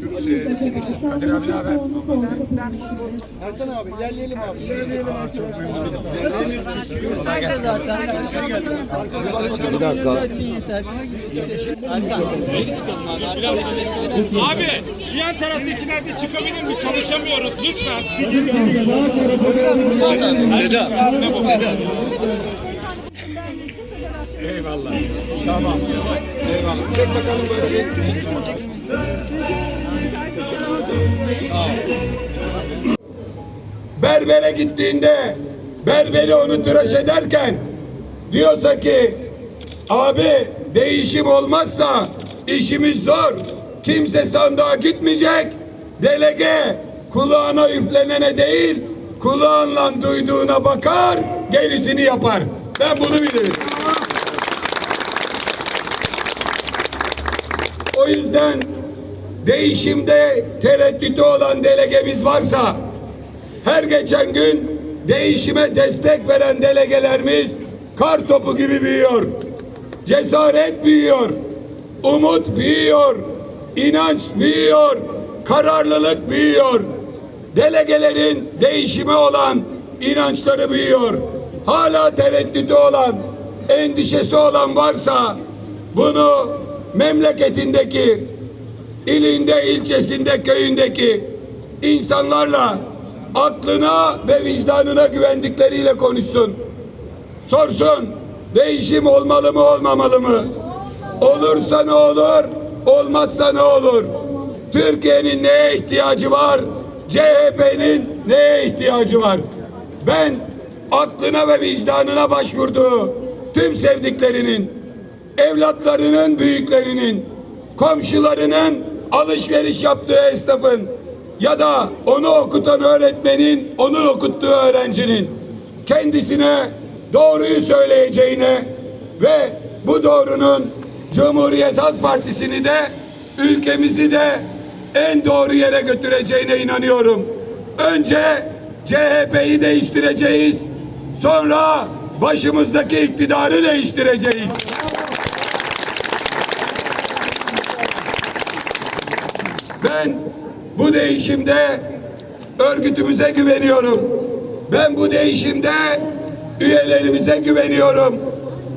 Kadir abi ne haber? Hasan abi ilerleyelim abi. İlerleyelim Bir dakika. Abi yan taraftakiler bir çıkabilir mi? Çalışamıyoruz lütfen. Eyvallah. Tamam. Eyvallah. Çek bakalım böyle bir. Berbere gittiğinde berberi onu tıraş ederken diyorsa ki abi değişim olmazsa işimiz zor. Kimse sandığa gitmeyecek. Delege kulağına üflenene değil kulağınla duyduğuna bakar gerisini yapar. Ben bunu bilirim. O yüzden değişimde tereddütü olan delegemiz varsa her geçen gün değişime destek veren delegelerimiz kar topu gibi büyüyor. Cesaret büyüyor. Umut büyüyor. inanç büyüyor. Kararlılık büyüyor. Delegelerin değişime olan inançları büyüyor. Hala tereddütü olan, endişesi olan varsa bunu memleketindeki ilinde, ilçesinde, köyündeki insanlarla aklına ve vicdanına güvendikleriyle konuşsun. Sorsun, değişim olmalı mı olmamalı mı? Olursa ne olur, olmazsa ne olur? Türkiye'nin neye ihtiyacı var? CHP'nin neye ihtiyacı var? Ben aklına ve vicdanına başvurduğu tüm sevdiklerinin, evlatlarının, büyüklerinin, komşularının alışveriş yaptığı esnafın ya da onu okutan öğretmenin, onun okuttuğu öğrencinin kendisine doğruyu söyleyeceğine ve bu doğrunun Cumhuriyet Halk Partisi'ni de ülkemizi de en doğru yere götüreceğine inanıyorum. Önce CHP'yi değiştireceğiz. Sonra başımızdaki iktidarı değiştireceğiz. Ben bu değişimde örgütümüze güveniyorum. Ben bu değişimde üyelerimize güveniyorum.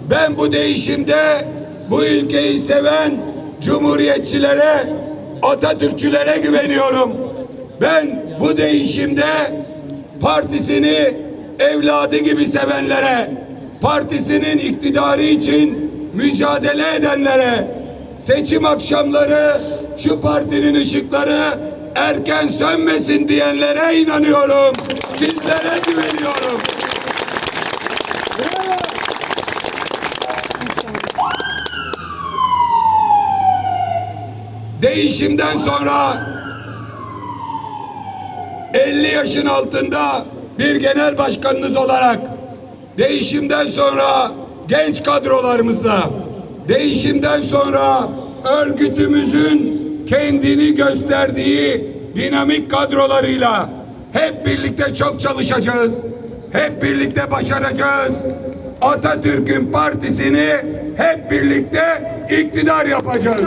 Ben bu değişimde bu ülkeyi seven cumhuriyetçilere, Atatürkçülere güveniyorum. Ben bu değişimde partisini evladı gibi sevenlere, partisinin iktidarı için mücadele edenlere, seçim akşamları şu partinin ışıkları erken sönmesin diyenlere inanıyorum. Sizlere güveniyorum. Değişimden sonra 50 yaşın altında bir genel başkanınız olarak değişimden sonra genç kadrolarımızla değişimden sonra örgütümüzün kendini gösterdiği dinamik kadrolarıyla hep birlikte çok çalışacağız. Hep birlikte başaracağız. Atatürk'ün partisini hep birlikte iktidar yapacağız.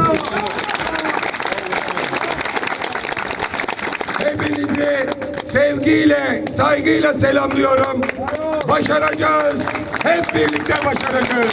Hepinizi sevgiyle, saygıyla selamlıyorum. Başaracağız. Hep birlikte başaracağız.